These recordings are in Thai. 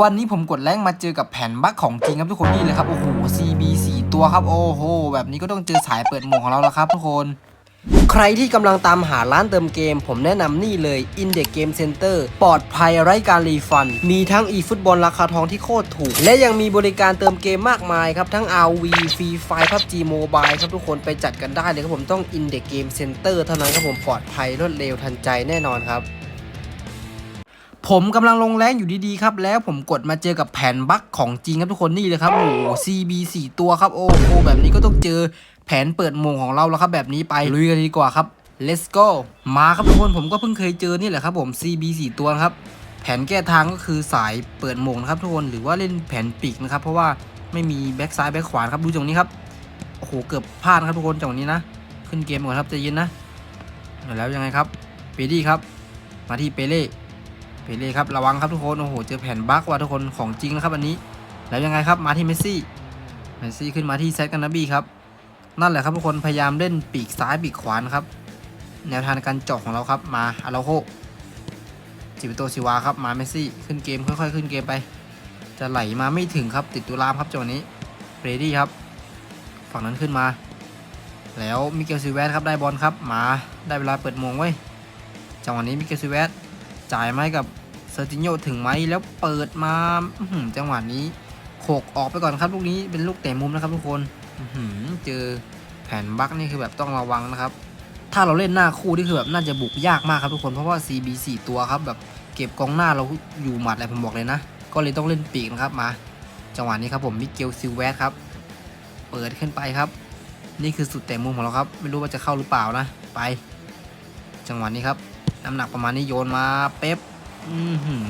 วันนี้ผมกดแรงมาเจอกับแผ่นบั๊กของจริงครับทุกคนนี่เลยครับโอ้โห CB 4ตัวครับโอ้โหแบบนี้ก็ต้องเจอสายเปิดหมวกของเราแล้วครับทุกคนใครที่กำลังตามหาร้านเติมเกม ผมแนะนำนี่เลย Index Game Center ปลอดภัยไร้การรีฟัน มีทั้ง e-football ราคาทองที่โคตรถูก และยังมีบริการเติมเกมมากมายครับ ทั้ง RV Free Fire PUBG Mobile ครับทุกคนไปจัดกันได้เลยครับผมต้อง Index Game Center เท่านั้นครับผมปลอดภัยรวดเร็วทันใจแน่นอนครับ ผมกำลังลงแรงอยู่ดีๆครับ แล้วผมกดมาเจอกับแผ่นบั๊กของจริงครับทุกคนนี่เลยครับโอ้ CB 4ตัวครับโอ้โหแบบนี้ก็ต้องเจอแผนเปิดโมงของเราแล้วครับ แบบนี้ไปลุยกันดีกว่าครับ let's go มาครับทุกคนผมก็เพิ่งเคยเจอนี่แหละครับผม CB 4ตัวครับ แผนแก้ทางก็คือสายเปิดโมงนะครับทุกคนหรือว่าเล่นแผนปีกนะครับเพราะว่าไม่มีแบ็กซ้ายแบ็กขวาครับดูตรงนี้ครับโอ้โหเกือบพลาดครับทุกคนจังหวะนี้นะ ขึ้นเกมก่อนครับใจเย็นนะแล้วยังไงครับเปดี้ครับ มาที่เปเล่ เปเล่ครับระวังครับทุกคนโอ้โหเจอแผ่นบั๊กว่ะทุกคนของจริงนะครับอันนี้ แล้วยังไงครับมาที่เมสซี่เมสซี่ขึ้นมาที่เซตกันนาบีครับนั่นแหละครับทุกคนพยายามเล่นปีกซ้ายปีกขวานครับ แนวทางในการเจาะของเราครับมาอาราโคจิบิโตซิวาครับมาเมสซี่ขึ้นเกมค่อยๆ ขึ้นเกมไป จะไหลมาไม่ถึงครับติดตุลามครับจังหวะนี้เบรดี้ครับ ฝั่งนั้นขึ้นมา แล้วมิเกลซิเวสครับได้บอลครับมาได้เวลาเปิดมงไว้จังหวะนี้มิเกลซิเวส จ่ายมาให้กับเซอร์จิโยถึงไหมแล้วเปิดมาจังหวะนี้โขกออกไปก่อนครับลูกนี้เป็นลูกเตะมุมนะครับทุกคนเจอแผ่นบักนี่คือแบบต้องระวังนะครับ ถ้าเราเล่นหน้าคู่นี่คือแบบน่าจะบุกยากมากครับทุกคนเพราะว่า CB 4ตัวครับแบบเก็บกองหน้าเราอยู่หมัดเลยผมบอกเลยนะ ก็เลยต้องเล่นปีกนะครับมา จังหวะนี้ครับผมมิเกลซิลเวสครับ เปิดขึ้นไปครับ นี่คือสุดเตะมุมของเราครับ ไม่รู้ว่าจะเข้าหรือเปล่านะ ไป จังหวะนี้ครับ น้ำหนักประมาณนี้โยนมาเป๊ปอือหือ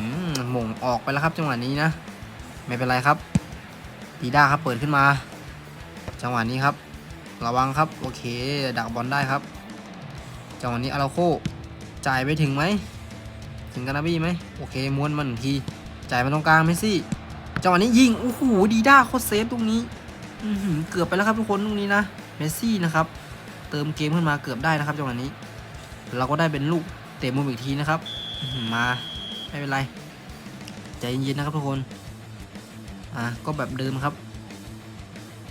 หม่งออกไปแล้วครับ จังหวะนี้นะ ไม่เป็นไรครับดีด้าครับเปิดขึ้นมา จังหวะนี้ครับ ระวังครับ โอเค ดักบอลได้ครับ จังหวะนี้อาราโคจ่ายไปถึงไหม ถึงกานาบี้ไหมโอเคม้วนมันหนึ่งทีจ่ายมาตรงกลางเมสซี่จังหวะนี้ยิงโอ้โหดีด้าโคตรเซฟตรงนี้อืเกือบไปแล้วครับทุกคนตรงนี้นะเมสซี่นะครับ เติมเกมขึ้นมาเกือบได้นะครับจังหวะนี้ เราก็ได้เป็นลูก เตะมุมอีกทีนะครับ มาไม่เป็นไร ใจเย็นๆนะครับทุกคน อะก็แบบเดิมครับ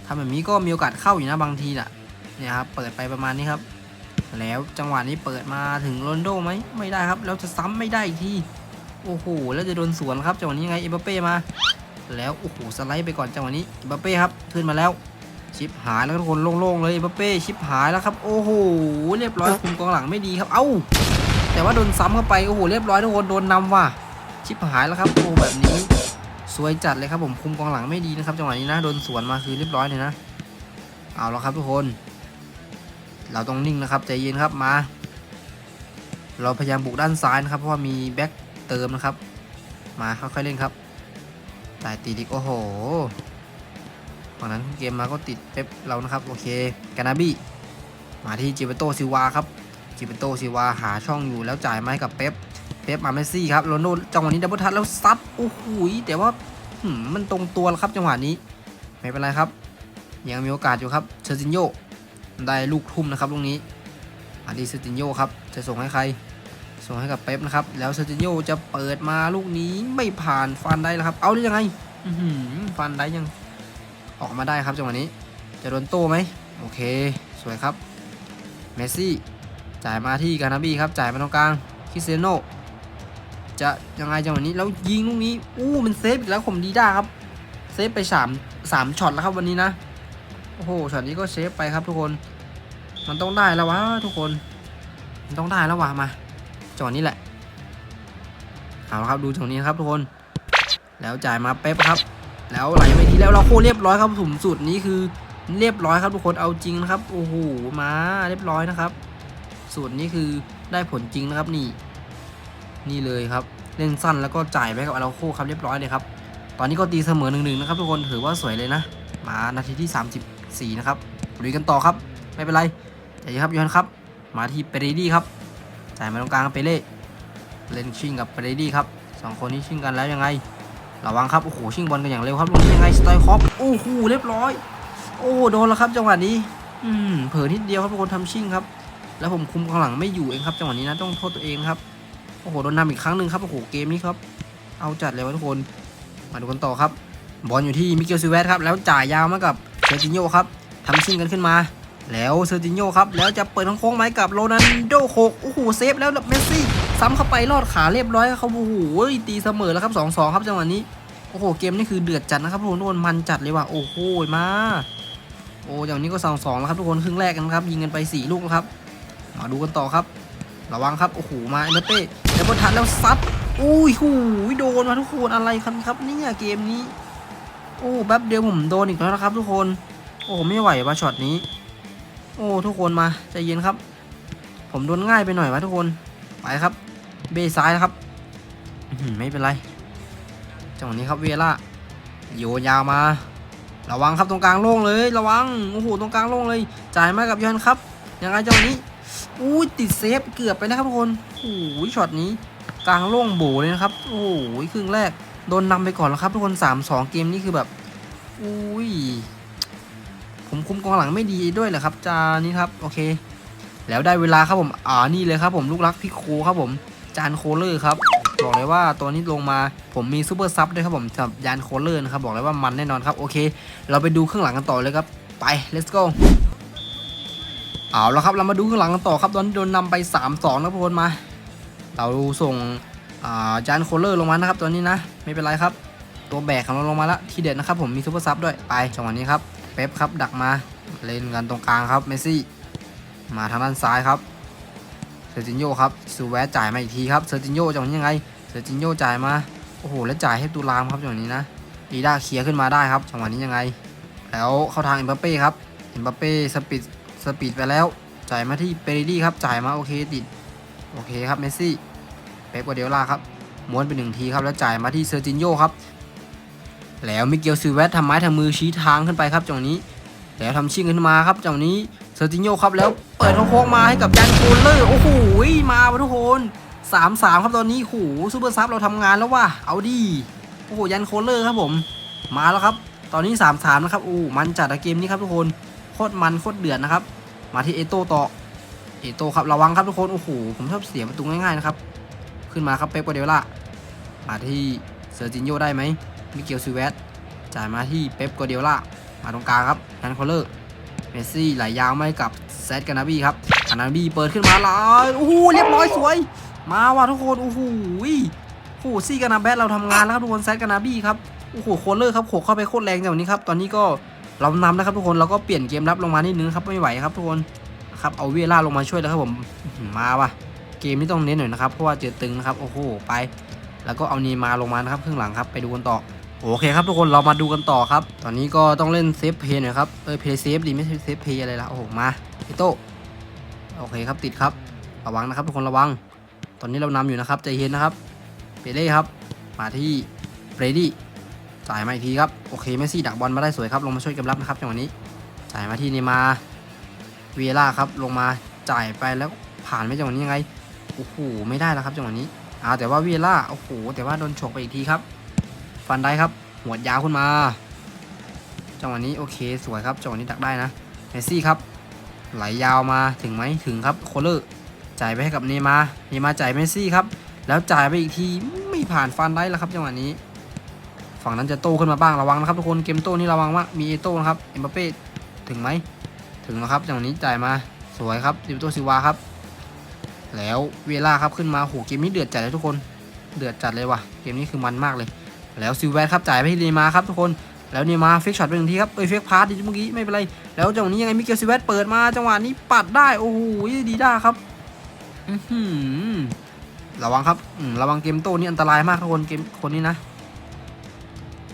ทำแบบนี้ก็มีโอกาสเข้าอยู่นะบางทีน่ะเนี่ยครับเปิดไปประมาณนี้ครับ แล้วจังหวะนี้เปิดมาถึงโรนโดไหมไม่ได้ครับ แล้วจะซ้ำไม่ได้อีกทีโอ้โหแล้วจะโดนสวนครับจังหวะนี้ไงเอ็มบัปเป้มา แล้วโอ้โหสไลด์ไปก่อนจังหวะนี้เอ็มบัปเป้ครับขึ้นมาแล้วชิปหายแล้วทุกคนโล่งๆเลยเอ็มบัปเป้ชิปหายแล้วครับ โอ้โหเรียบร้อยคุมกองหลังไม่ดีครับ เอ้า แต่ว่าโดนซ้ำเข้าไป โอ้โห เรียบร้อยทุกคนโดนนำว่ะ ชิปหายแล้วครับ โอ้แบบนี้ สวยจัดเลยครับผม คุมกองหลังไม่ดีนะครับจังหวะนี้นะ โดนสวนมาคือเรียบร้อยเลยนะ เอาแล้วครับทุกคน เราต้องนิ่งนะครับ ใจเย็นครับมา เราพยายามบุกด้านซ้ายนะครับ เพราะว่ามีแบ็คเติมนะครับ มาค่อยๆเล่นครับจ่ายตีดิกโอ้โหฝั่งนั้นเกมมาก็ติดเป๊ปเรานะครับ โอเค กานาบี้ มาที่จิเปโตซิวาครับ จิเปโตซิวาหาช่องอยู่แล้วจ่ายมาให้กับเป๊ป เป๊ปมาเมซี่ครับโรนโดจังหวะนี้ดับเบิลทัชแล้วซัด โอ้โหยแต่ว่ามันตรงตัวแล้วครับจังหวะนี้ ไม่เป็นไรครับ ยังมีโอกาสอยู่ครับ เชอร์จินโยได้ลูกทุ่มนะครับลูกนี้มาที่เชอร์จินโยครับ จะส่งให้ใคร ส่งให้กับเป๊ปนะครับ แล้วเซอร์จิโยจะเปิดมาลูกนี้ไม่ผ่านฟันได้แล้วครับ เอาได้ยังไงฟันได้ยังออกมาได้ครับจังหวะนี้ จะโดนโต้ไหมโอเค สวยครับ เมสซี่ จ่ายมาที่กานาบี้ครับจ่ายมาตรงกลางคิเซโนจะยังไงจังหวะนี้แล้วยิงลูกนี้อู้มันเซฟอีกแล้วผมดีด้าครับเซฟไปสามสามช็อตแล้วครับวันนี้นะโอ้โหช็อตนี้ก็เซฟไปครับทุกคน มันต้องได้แล้ววะทุกคน มันต้องได้แล้ววะมาจังหวะนี้แหละเอาละครับดูจังหวะนี้ครับทุกคน แล้วจ่ายมาเป๊ปครับ แล้วไหลไปทีแล้วเราโคเรียบร้อยครับถุมสุดนี้คือเรียบร้อยครับทุกคนเอาจริงนะครับโอ้โหมาเรียบร้อยนะครับ สูตรนี้คือได้ผลจริงนะครับนี่ นี่เลยครับเล่นสั้นแล้วก็จ่ายไปกับอาราโคครับเรียบร้อยเลยครับ ตอนนี้ก็ตีเสมอหนึ่งหนึ่งนะครับทุกคนถือว่าสวยเลยนะ มานาทีที่ 34 นะครับลุยกันต่อครับ ไม่เป็นไรใจเย็นครับยอนครับ มาที่เปเรดี้ครับ จ่ายมาตรงกลางเปเล่เล่นชิงกับเปเรดี้ครับสองคนนี้ชิงกันแล้วยังไงระวังครับโอ้โหชิงบอลกันอย่างเร็วครับลูกนี้ยังไงสไตล์คอปโอ้โหเรียบร้อย โอ้โดนแล้วครับจังหวะนี้ อืมเผลอนิดเดียวครับทุกคนทำชิงครับ แล้วผมคุมข้างหลังไม่อยู่เองครับจังหวะนี้นะต้องโทษตัวเองครับโอ้โหโดนนำอีกครั้งหนึ่งครับโอ้โหเกมนี้ครับ เอาจัดเลยวะทุกคนมาดูกันต่อครับ บอลอยู่ที่มิเกลซิเวสครับแล้วจ่ายยาวมากับเซอร์จิโญครับทำชิงกันขึ้นมา แล้วเซอร์จิโญครับแล้วจะเปิดทางโค้งไหมกับโรนันโดโคกโอ้โหเซฟแล้วเมสซี่ซ้ำเข้าไปลอดขาเรียบร้อยครับโอ้โหตีเสมอแล้วครับ2 2ครับจังหวะนี้โอ้โหเกมนี่คือเดือดจัดนะครับทุกคนทุกคนมันจัดเลยว่ะโอ้โหมาโอ้อย่างนี้ก็สองสองแล้วครับทุกคนครึ่งแรกกันครับยิงกันไป 4 ลูกแล้วครับ มาดูกันต่อครับ ระวังครับ โอ้โห มาเอเมเป้แล้วบอลทันแล้วซัดอุ้ยหูโดนมาทุกคนอะไรครับครับเนี่ยเกมนี้ โอ้แป๊บเดียวผมโดนอีกแล้วนะครับ ทุกคน โอ้ไม่ไหวว่ะช็อตนี้ โอ้ทุกคนมาใจเย็นครับ ผมโดนง่ายไปหน่อยวะทุกคน ไปครับ เบซ้ายนะครับไม่เป็นไรจังหวะนี้ครับเวล่าโยนยาวมา ระวังครับตรงกลางโล่งเลย ระวังโอ้โหตรงกลางโล่งเลย จ่ายมากับยอนครับยังไงจังหวะนี้ อุ้ยติดเซฟเกือบไปนะครับทุกคนโอ้โหช็อตนี้กลางโล่งโบเลยนะครับ โอ้โหครึ่งแรกโดนนำไปก่อนแล้วครับทุกคน 3-2 เกมนี้คือแบบอุ้ยผมคุมกองหลังไม่ดีด้วยเหรอครับจานี่ครับโอเค แล้วได้เวลาครับผมอ่านี่เลยครับผมลูกรักพี่โคครับผมจานโคเลอร์ครับบอกเลยว่าตัวนี้ลงมาผมมีซูเปอร์ซับด้วยครับผมสำหรับยานโคเลอร์นะครับบอกเลยว่ามันแน่นอนครับโอเค เราไปดูข้างหลังกันต่อเลยครับไป let's go เอาแล้วครับเรามาดูข้างหลังกันต่อครับตอนโดนนำไป 3-2นะทุกคนมา เราส่งอ่าจานโคเลอร์ลงมานะครับตัวนี้นะ ไม่เป็นไรครับ ตัวแบกของเราลงมาแล้วทีเด็ดนะครับผมมีซูเปอร์ซับด้วยไปจังหวะนี้ครับเป๊ปครับดักมาเล่นกันตรงกลางครับเมสซี่ มาทางด้านซ้ายครับเซอร์จินโยครับซูแวจ่ายมาอีกทีครับเซอร์จินโยจังหวะนี้ยังไงเซอร์จินโยจ่ายมาโอ้โหแล้วจ่ายให้ตูรามครับจังหวะนี้นะดีด้าเคลียร์ขึ้นมาได้ครับจังหวะนี้ยังไง แล้วเข้าทางเอ็มบัปเป้ครับเอ็มบัปเป้สปีด สปีดไปแล้ว จ่ายมาที่เปเรดี้ครับ จ่ายมาโอเคติด โอเคครับเมสซี่เป๊ปกวาเดโอล่าครับ ม้วนไปหนึ่งทีครับแล้วจ่ายมาที่เซอร์จินโยครับ แล้วมิเกลซิเวสทำไม้ทำมือชี้ทางขึ้นไปครับจังนี้ แล้วทำชิงขึ้นมาครับจังนี้เซอร์จินโยครับแล้วเปิดโค้งมาให้กับยันโคลเลอร์โอ้โหมาทุกคนสามสามครับตอนนี้โอ้โหซูเปอร์ซับเราทำงานแล้วว่ะเอาดีโอ้โหยันโคลเลอร์ครับผม มาแล้วครับ ตอนนี้3ามสามนะครับโอ้มันจัดอะเกมนี้ครับทุกคน โคตรมันโคตรเดือดนะครับ มาที่เอโต้ต่อเอโต้ครับระวังครับทุกคนโอ้โหผมชอบเสียประตูง่ายๆนะครับขึ้นมาครับเป๊ปกวาเดล่ามาที่เซอร์จินโยได้ไหมมิเกลซิเวสจ่ายมาที่เป๊ปกวาเดล่ามาตรงกลางครับยันโคลเลอร์เมสซี่ไหลยาวมาให้กับแซดกานาบีครับกานาบีเปิดขึ้นมาแล้วโอ้โหเรียบร้อยสวย มาว่ะทุกคนโอ้โหโอ้โหซี่กานาแบทเราทำงานแล้วครับทุกคนแซดกานาบีครับโอ้โหโคลเลอร์ครับโขกเข้าไปโคตรแรงอย่างนี้ครับตอนนี้ก็ เรานำนะครับทุกคนเราก็เปลี่ยนเกมรับลงมานิดนึงครับไม่ไหวครับทุกคนครับเอาเวล่าลงมาช่วยแล้วครับผมมาว่ะเกมนี้ต้องเน้นหน่อยนะครับเพราะว่าเจอตึงนะครับโอ้โหไป แล้วก็เอานีมาลงมานะครับครึ่งหลังครับไปดูกันต่อโอเคครับทุกคนเรามาดูกันต่อครับ ตอนนี้ก็ต้องเล่นเซฟเพย์หน่อยครับเออเพย์เซฟดีไม่ใช่เซฟเพย์อะไรละโอ้โหมาพี่โตโอเคครับติดครับระวังนะครับทุกคนระวัง ตอนนี้เรานำอยู่นะครับใจเย็นนะครับเปเล่ครับ มาที่เบรดี้ จ่ายมาอีกทีครับ โอเค เมสซี่ดักบอลมาได้สวยครับ ลงมาช่วยเกมรับนะครับจังหวะนี้ จ่ายมาที่เนมาเวียร่าครับ ลงมาจ่ายไปแล้วผ่านไม่จังหวะนี้ยังไง โอ้โห ไม่ได้แล้วครับจังหวะนี้อ่าแต่ว่าเวียร่า โอ้โห แต่ว่าโดนฉกไปอีกทีครับ ฟันได้ครับ หัวดยาวขึ้นมา จังหวะนี้โอเค สวยครับ จังหวะนี้ดักได้นะ เมสซี่ครับ ไหลยาวมา ถึงไหมถึงครับ โคลเลอร์จ่ายไปให้กับเนมา เนมาจ่ายเมสซี่ครับ แล้วจ่ายไปอีกที ไม่ผ่านฟันได้แล้วครับจังหวะนี้ ฝั่งนั้นจะโตขึ้นมาบ้างระวังนะครับทุกคนเกมโตนี่ระวังมากมีเอโต้นะครับเอ็มบัปเป้ถึงไหมถึงแล้วครับจังหวะนี้จ่ายมาสวยครับดิบโตซิวาครับ แล้วเวลาครับขึ้นมาโหเกมนี้เดือดจัดเลยทุกคนเดือดจัดเลยว่ะเกมนี้คือมันมากเลย แล้วซิลแวนครับจ่ายไปให้เนมาครับทุกคนแล้วเนย์มาร์เฟกช็อตไปหนึ่งทีครับเอ้ยเฟกพาสดิเมื่อกี้ไม่เป็นไรแล้วจังหวะนี้ยังไงมิเกลซิลแวนเปิดมาจังหวะนี้ปัดได้โอ้โหดีด้าครับอือหือระวังครับระวังเกมโต้นี่อันตรายมากทุกคนเกมคนนี้นะ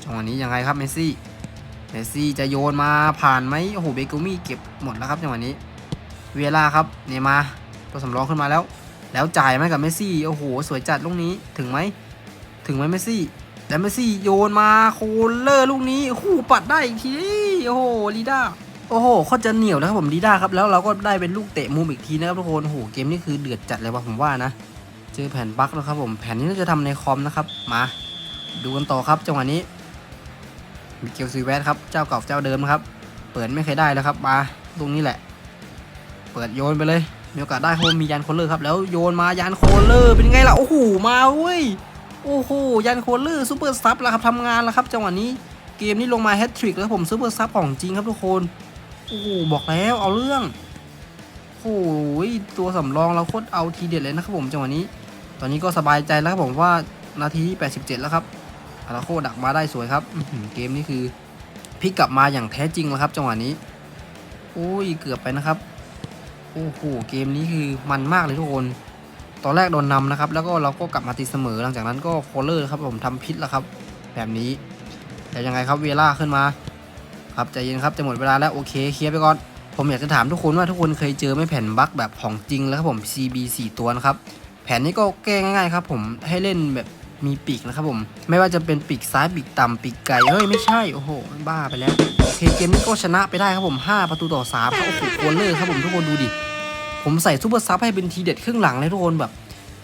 จังหวะนี้ยังไงครับเมซี่ เมซี่จะโยนมาผ่านไหมโอ้โหเบเกอมี่เก็บหมดแล้วครับจังหวะนี้ เวลาครับเนย์มาตัวสำรองขึ้นมาแล้ว แล้วจ่ายไหมกับเมซี่โอ้โหสวยจัดลูกนี้ถึงไหมถึงไหมเมซี่แล้วเมซี่โยนมาโคลเลอร์ลูกนี้คู่ปัดได้อีกทีโอ้โหลีด้าโอ้โหโคตรจะเหนียวนะครับผมลีด้าครับแล้วเราก็ได้เป็นลูกเตะมุมอีกทีนะครับทุกคนโอ้โหเกมนี้คือเดือดจัดเลยว่ะผมว่านะเจอแผ่นบั๊กแล้วครับผมแผ่นนี้น่าจะทำในคอมนะครับมา ดูกันต่อครับจังหวะนี้ มิเกลซีแวสครับเจ้าเก่าเจ้าเดิมครับ เปิดไม่เคยได้แล้วครับมาตรงนี้แหละ เปิดโยนไปเลยมีโอกาสได้เพราะมียันโคลเลอร์ครับแล้วโยนมายานโคลเลอร์เป็นไงล่ะโอ้โหมาเว้ยโอ้โหยันโคลเลอร์ซูเปอร์ซับแล้วครับทำงานแล้วครับจังหวะนี้เกมนี้ลงมาแฮตทริกแล้วผมซูเปอร์ซับของจริงครับทุกคนโอ้โหบอกแล้วเอาเรื่องโอ้โหตัวสำรองเราโคตรเอาทีเด็ดเลยนะครับผมจังหวะนี้ ตอนนี้ก็สบายใจแล้วครับผมว่านาทีที่ 87 แล้วครับ อาราโคดักมาได้สวยครับเกมนี้คือพลิกกลับมาอย่างแท้จริงแล้วครับ จังหวะนี้ โอ้ยเกือบไปนะครับ โอ้โหเกมนี้คือมันมากเลยทุกคน ตอนแรกโดนนำนะครับ แล้วก็เราก็กลับมาตีเสมอ หลังจากนั้นก็โคลเลอร์ครับผมทำพิษแล้วครับ แบบนี้แต่ยังไงครับเวล่าขึ้นมา ครับใจเย็นครับจะหมดเวลาแล้วโอเคเคลียร์ไปก่อนผมอยากจะถามทุกคนว่าทุกคนเคยเจอไหม่แผ่นบั๊กแบบของจริงแล้วครับผม CB 4ตัวนะครับแผ่นนี้ก็แก้ง่ายๆครับผมให้เล่นแบบ มีปีกนะครับผม ไม่ว่าจะเป็นปีกซ้ายปีกต่ำปีกไกลเฮ้ยไม่ใช่โอ้โห บ้าไปแล้วโอเคเกมนี้ก็ชนะไปได้ครับผม 5 ประตูต่อ3ครับโอ้โหโคลเลอร์ครับผมทุกคนดูดิ ผมใส่ซูเปอร์ซับให้เป็นทีเด็ดครึ่งหลังเลยทุกคนแบบ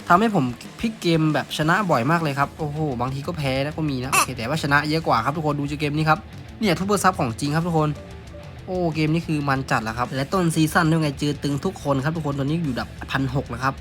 ทำให้ผมพลิกเกมแบบชนะบ่อยมากเลยครับโอ้โหบางทีก็แพ้นะก็มีนะโอเคแต่ว่าชนะเยอะกว่าครับทุกคนดูจากเกมนี้ครับเนี่ยซูเปอร์ซับของจริงครับทุกคนโอ้เกมนี้คือมันจัดแล้วครับ และต้นซีซั่นด้วยไงเจอตึงทุกคนครับทุกคนตอนนี้อยู่ดับพันหกแล้วครับ